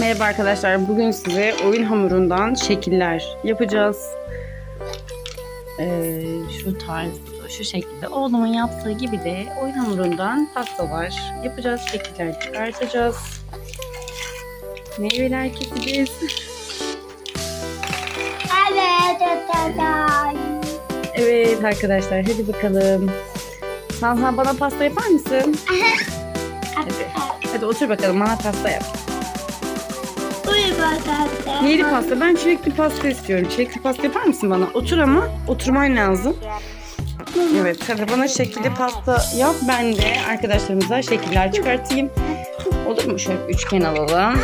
Merhaba arkadaşlar. Bugün size oyun hamurundan şekiller yapacağız. Ee, şu tarzda, şu şekilde. Oğlumun yaptığı gibi de oyun hamurundan pastalar yapacağız. Şekiller çıkartacağız. Meyveler keseceğiz. Evet, Evet arkadaşlar hadi bakalım. Sanha bana pasta yapar mısın? Hadi. Hadi otur bakalım bana pasta yap. Bakalım. Neyli pasta? Ben çilekli pasta istiyorum. Çilekli pasta yapar mısın bana? Otur ama. Oturman lazım. Evet hadi bana şekilli pasta yap. Ben de arkadaşlarımıza şekiller çıkartayım. Olur mu? Şöyle üçgen alalım.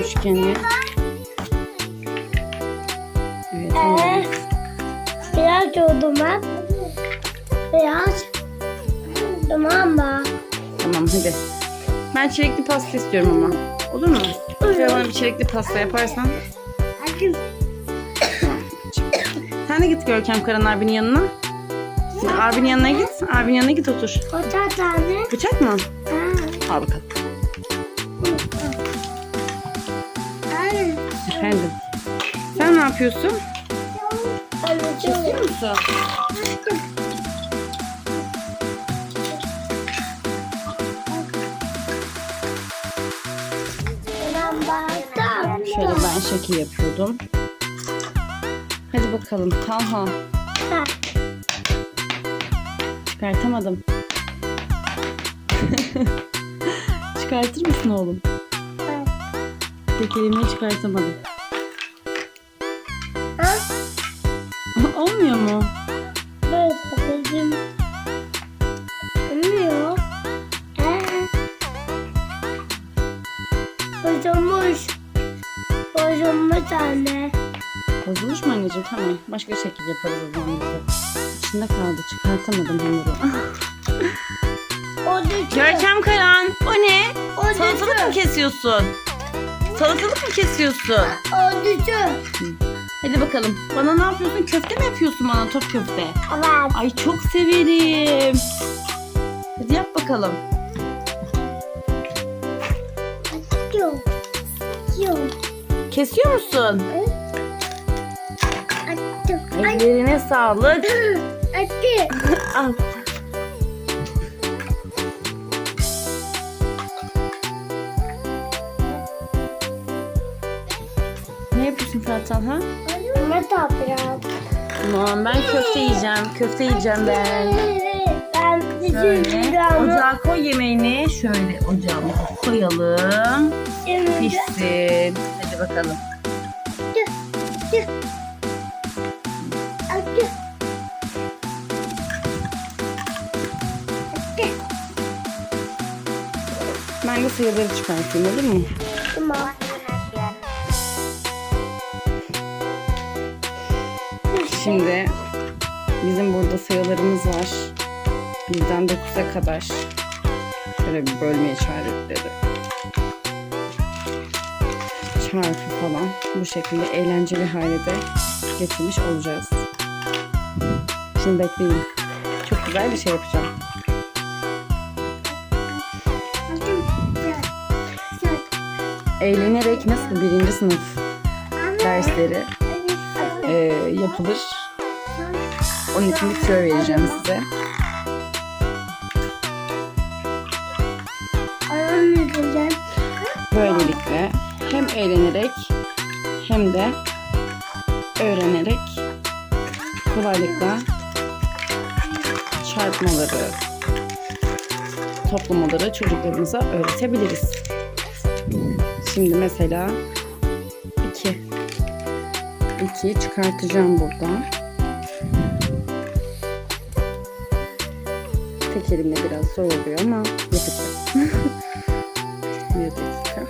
Üçgeni. Evet tamam. Ee, biraz duman. Biraz duman mı? Tamam hadi. Ben çilekli pasta istiyorum ama. Olur mu? Şöyle bana bir çilekli pasta yaparsan. Sen de git Görkem Karan abinin yanına. Sen abinin yanına git. Abinin yanına git otur. Koca tane. Bıçak mı? Ha. Al bakalım. Efendim. Sen ne yapıyorsun? Anne. musun? Şöyle ben şekil yapıyordum. Hadi bakalım. Talha. Çıkartamadım. Çıkartır mısın oğlum? Bir kelimeyi çıkartamadım. Olmuyor mu? Böyle dedim. Bozulmuş anne. Bozulmuş mu anneciğim? Tamam. Başka şekil yaparız o zaman. İçinde kaldı. Çıkartamadım hamuru. Görkem Karan. O ne? O Salatalık mı kesiyorsun? Salatalık mı kesiyorsun? O. Hadi bakalım. Bana ne yapıyorsun? Köfte mi yapıyorsun bana? Top köfte. Evet. Ay çok severim. Hadi yap bakalım. Yok. Yok. Kesiyor musun? Attım. Ellerine sağlık. Attım. Al. Ne yapıyorsun Fırat Talha? Ne toprağı? Tamam ben köfte yiyeceğim. Köfte yiyeceğim ben. Ben Şöyle ocağa koy yemeğini. Şöyle ocağımıza koyalım. Pişsin. Hadi bakalım. Ben de sayıları çıkartayım olur mu? Tamam. Şimdi bizim burada sayılarımız var. Birden 9'a kadar. Şöyle bir bölme işaretleri. Çarpı falan. Bu şekilde eğlenceli hale de getirmiş olacağız. Şimdi bekleyin. Çok güzel bir şey yapacağım. Eğlenerek nasıl birinci sınıf dersleri e, yapılır. Onun için bir tüyo vereceğim size. Böylelikle hem eğlenerek hem de öğrenerek kolaylıkla çarpmaları, toplamaları çocuklarımıza öğretebiliriz. Şimdi mesela 2 2'yi çıkartacağım buradan. Tek elimle biraz zor oluyor ama yapacağım. Bir dakika.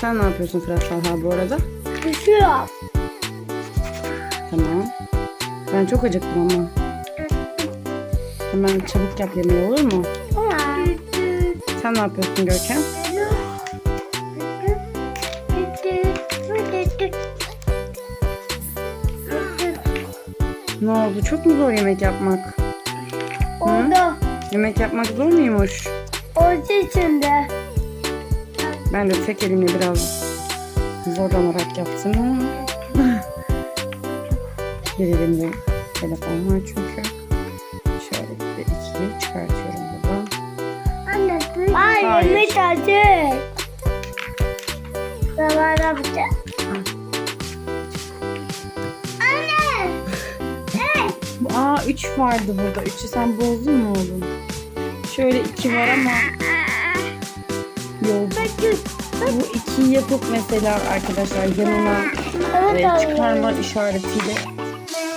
Sen ne yapıyorsun Fırat Talha bu arada? Düşüyor. Tamam. Ben çok acıktım ama. Hemen çabuk yap yemeği olur mu? Sen ne yapıyorsun Görkem? Ne oldu? Çok mu zor yemek yapmak? Oldu. Yemek yapmak zor muymuş? Oldu içinde. Ben de tek elimle biraz zorlanarak yaptım ama bir elimde telefon var çünkü. Şöyle bir ikiyi çıkartıyorum buradan. Anne Hayır. yemek hazır. Zaman yapacağım. Anne. Aa 3 vardı burada. 3'ü sen bozdun mu oğlum? Şöyle 2 var ama yolcu. Bu ikiyi yapıp mesela arkadaşlar yanına e, anne. çıkarma işaretiyle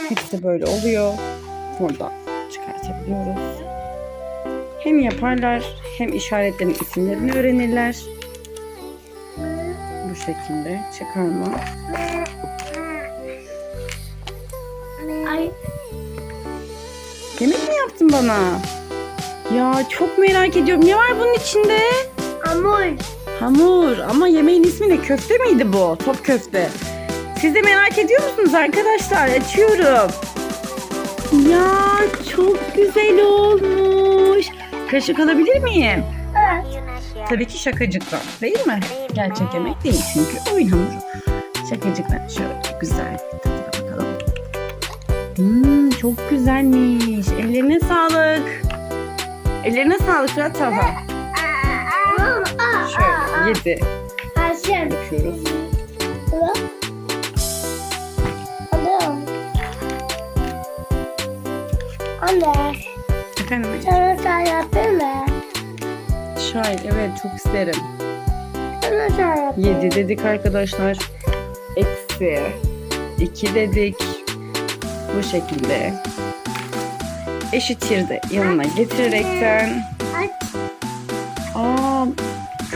hepsi böyle oluyor. Burada çıkartabiliyoruz. Hem yaparlar hem işaretlerin isimlerini öğrenirler. Bu şekilde çıkarma. Ay. Yemek mi yaptın bana? Ya çok merak ediyorum. Ne var bunun içinde? Hamur. Hamur ama yemeğin ismi ne? Köfte miydi bu? Top köfte. Siz de merak ediyor musunuz arkadaşlar? Açıyorum. Ya çok güzel olmuş. Kaşık alabilir miyim? Evet. Tabii ki şakacıktan değil mi? Gerçek yemek değil çünkü oyun hamuru. Şakacıktan şöyle güzel. Hmm, çok güzelmiş. Ellerine sağlık. Ellerine sağlık Fırat Tava. 7. Ayşem. Bakıyoruz. Anne. Efendim? Sana çay yapayım mı? Çay evet çok isterim. Sana çay yapayım. 7 dedik arkadaşlar. Eksi 2 dedik. Bu şekilde eşitirde yanına getirerekten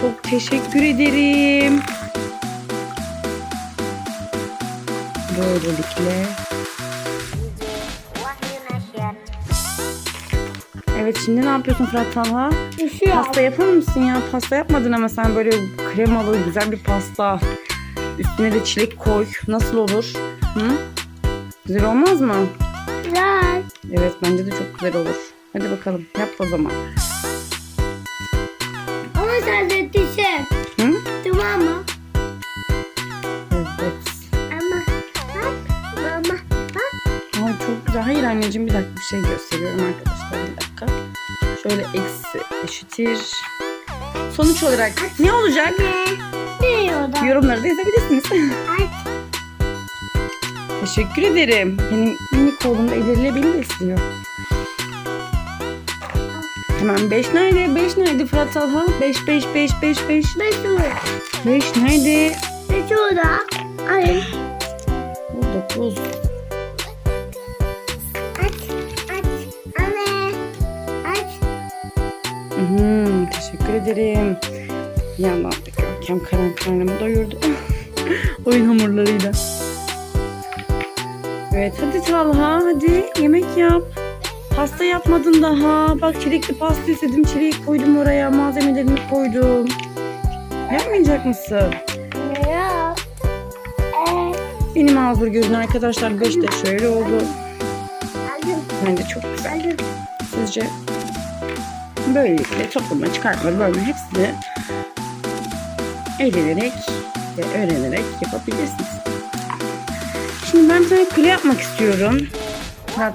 çok teşekkür ederim. Böylelikle. Evet şimdi ne yapıyorsun Fırat Talha? Düşüyor. Pasta yapar mısın ya? Pasta yapmadın ama sen böyle kremalı güzel bir pasta. Üstüne de çilek koy. Nasıl olur? Hı? Güzel olmaz mı? Güzel. Evet bence de çok güzel olur. Hadi bakalım yap o zaman. Hayır anneciğim bir dakika bir şey gösteriyorum arkadaşlar. Bir dakika. Şöyle eksi eşittir. Sonuç olarak ne olacak? Ne yiyorlar? Yorumları da yazabilirsiniz. Teşekkür ederim. Benim minik oğlum da elleriyle beni besliyor. Hemen 5 nerede? 5 nerede Fırat Talha? 5 5 5 5 5. Beş orada. 5 nerede? Beş orada. Ay. O 9. ederim. Bir yandan da Görkem karan karnımı doyurdu. Oyun hamurlarıyla. Evet hadi Talha hadi yemek yap. Pasta yapmadın daha. Bak çilekli pasta istedim. Çileği koydum oraya. Malzemelerini koydum. Yapmayacak mısın? Ee, Benim ağzur gözün arkadaşlar 5 de şöyle oldu. Bence çok güzel. Sizce? Böylelikle topluma çıkartma bölme hepsini eğlenerek ve öğrenerek yapabilirsiniz. Şimdi ben bir tane kule yapmak istiyorum.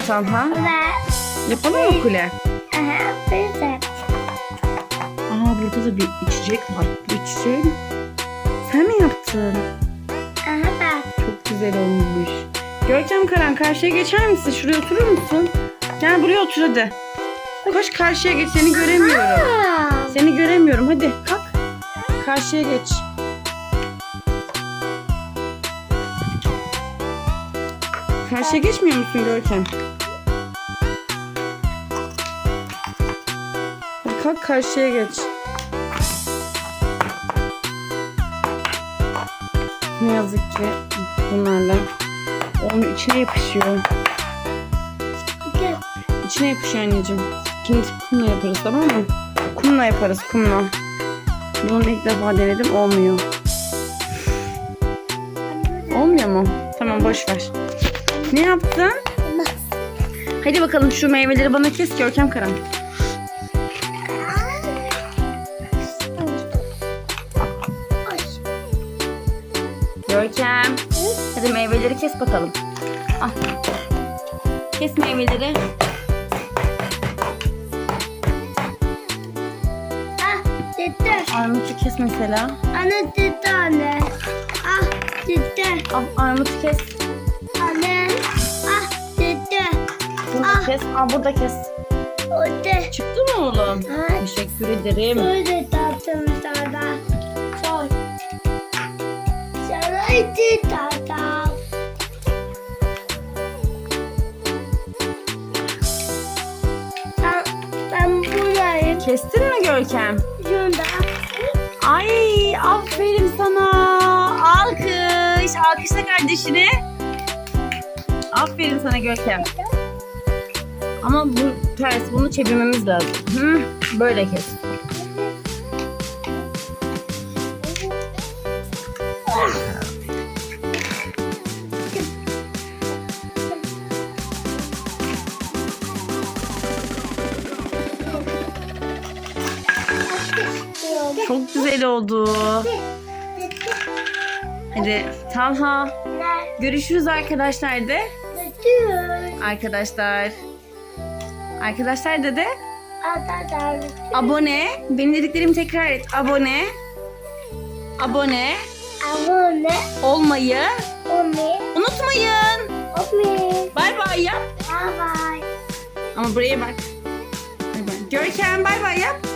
Talha. Ve. Yapalım mı kule? Aha. De. Aa burada da bir içecek var. Bu içecek sen mi yaptın? Aha bak. Çok güzel olmuş. Görkem Karan karşıya geçer misin? Şuraya oturur musun? Gel buraya otur hadi. Koş karşıya geç seni göremiyorum. Aa. Seni göremiyorum. Hadi kalk. Karşıya geç. Karşıya geçmiyor musun Görkem? Hadi kalk karşıya geç. Ne yazık ki bunlarla onun içine yapışıyor. İçine yapışıyor anneciğim. İkimiz kumla yaparız tamam mı? Kumla yaparız kumla. Bunu ilk defa denedim olmuyor. Olmuyor mu? Tamam boş ver. Ne yaptın? Hadi bakalım şu meyveleri bana kes Görkem Karan. Görkem. Hadi meyveleri kes bakalım. Al. Kes meyveleri. Dede. Armutu kes mesela. Anne dede anne. Ah, dede. Al armutu kes. Anne. Ah, dede. Burada Ah. kes. Al burada kes. O de. Çıktı mı oğlum? Ha. Teşekkür ederim. Böyle tatlım sana. Çok. İçi tatlım. Ben, ben bunları Kestin mi Görkem? Şunda. Ay aferin sana. Alkış. Alkışla kardeşini. Aferin sana Görkem. Ama bu ters. Bunu çevirmemiz lazım. Hı, böyle kes. Güzel oldu. Hadi Talha. Görüşürüz arkadaşlar de. Arkadaşlar. Arkadaşlar de de. Abone. Benim dediklerimi tekrar et. Abone. Abone Abone olmayı olmayı unutmayın. unutmayın. Bay bay yap. Bye bye. Ama buraya bak. Bay bay. Görkem bay bay yap.